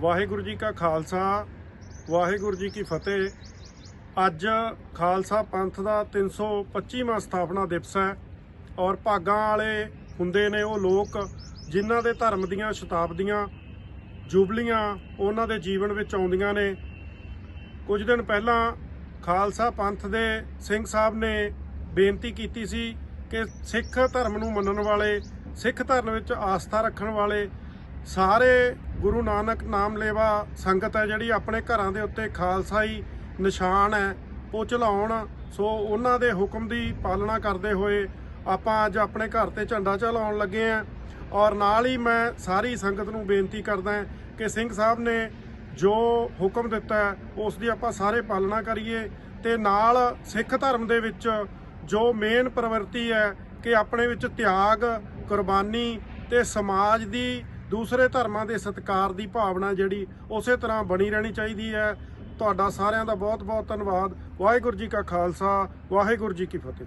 ਵਾਹਿਗੁਰੂ ਜੀ ਕਾ ਖਾਲਸਾ, ਵਾਹਿਗੁਰੂ ਜੀ ਕੀ ਫਤਿਹ। ਅੱਜ ਖਾਲਸਾ ਪੰਥ ਦਾ 325ਵਾਂ ਸਥਾਪਨਾ ਦਿਵਸ ਹੈ ਔਰ ਭਾਗਾਂ ਵਾਲੇ ਹੁੰਦੇ ਨੇ ਉਹ ਲੋਕ ਜਿਨ੍ਹਾਂ ਦੇ ਧਰਮ ਦੀਆਂ ਸ਼ਤਾਬਦੀਆਂ, ਜੁਬਲੀਆਂ ਉਹਨਾਂ ਦੇ ਜੀਵਨ ਵਿੱਚ ਆਉਂਦੀਆਂ ਨੇ। ਕੁਝ ਦਿਨ ਪਹਿਲਾਂ ਖਾਲਸਾ ਪੰਥ ਦੇ ਸਿੰਘ ਸਾਹਿਬ ਨੇ ਬੇਨਤੀ ਕੀਤੀ ਸੀ ਕਿ ਸਿੱਖ ਧਰਮ ਨੂੰ ਮੰਨਣ ਵਾਲੇ, ਸਿੱਖ ਧਰਮ ਵਿੱਚ ਆਸਥਾ ਰੱਖਣ ਵਾਲੇ ਸਾਰੇ ਗੁਰੂ ਨਾਨਕ ਨਾਮ ਲੇਵਾ ਸੰਗਤ ਹੈ ਜਿਹੜੀ ਆਪਣੇ ਘਰਾਂ ਦੇ ਉੱਤੇ ਖਾਲਸਾਈ ਨਿਸ਼ਾਨ ਹੈ ਉਹ ਚਲਾਉਣ ਸੋ ਉਹਨਾਂ ਦੇ ਹੁਕਮ ਦੀ ਪਾਲਣਾ ਕਰਦੇ ਹੋਏ ਆਪਾਂ ਅੱਜ ਆਪਣੇ ਘਰ ਤੇ ਝੰਡਾ ਚਲਾਉਣ ਲੱਗੇ ਆਂ ਔਰ ਨਾਲ ਹੀ ਮੈਂ ਸਾਰੀ ਸੰਗਤ ਨੂੰ ਬੇਨਤੀ ਕਰਦਾ ਕਿ ਸਿੰਘ ਸਾਹਿਬ ਨੇ ਜੋ ਹੁਕਮ ਦਿੱਤਾ ਉਸ ਦੀ ਆਪਾਂ ਸਾਰੇ ਪਾਲਣਾ ਕਰੀਏ ਤੇ ਨਾਲ ਸਿੱਖ ਧਰਮ ਦੇ ਵਿੱਚ ਜੋ ਮੇਨ ਪ੍ਰਵਿਰਤੀ ਹੈ ਕਿ ਆਪਣੇ ਵਿੱਚ ਤਿਆਗ, ਕੁਰਬਾਨੀ ਤੇ ਸਮਾਜ ਦੀ ਦੂਸਰੇ ਧਰਮਾਂ ਦੇ ਸਤਿਕਾਰ ਦੀ ਭਾਵਨਾ ਜਿਹੜੀ ਉਸੇ ਤਰ੍ਹਾਂ ਬਣੀ ਰਹਿਣੀ ਚਾਹੀਦੀ ਹੈ। ਤੁਹਾਡਾ ਸਾਰਿਆਂ ਦਾ ਬਹੁਤ ਬਹੁਤ ਧੰਨਵਾਦ। ਵਾਹਿਗੁਰੂ ਜੀ ਕਾ ਖਾਲਸਾ, ਵਾਹਿਗੁਰੂ ਜੀ ਕੀ ਫਤਿਹ।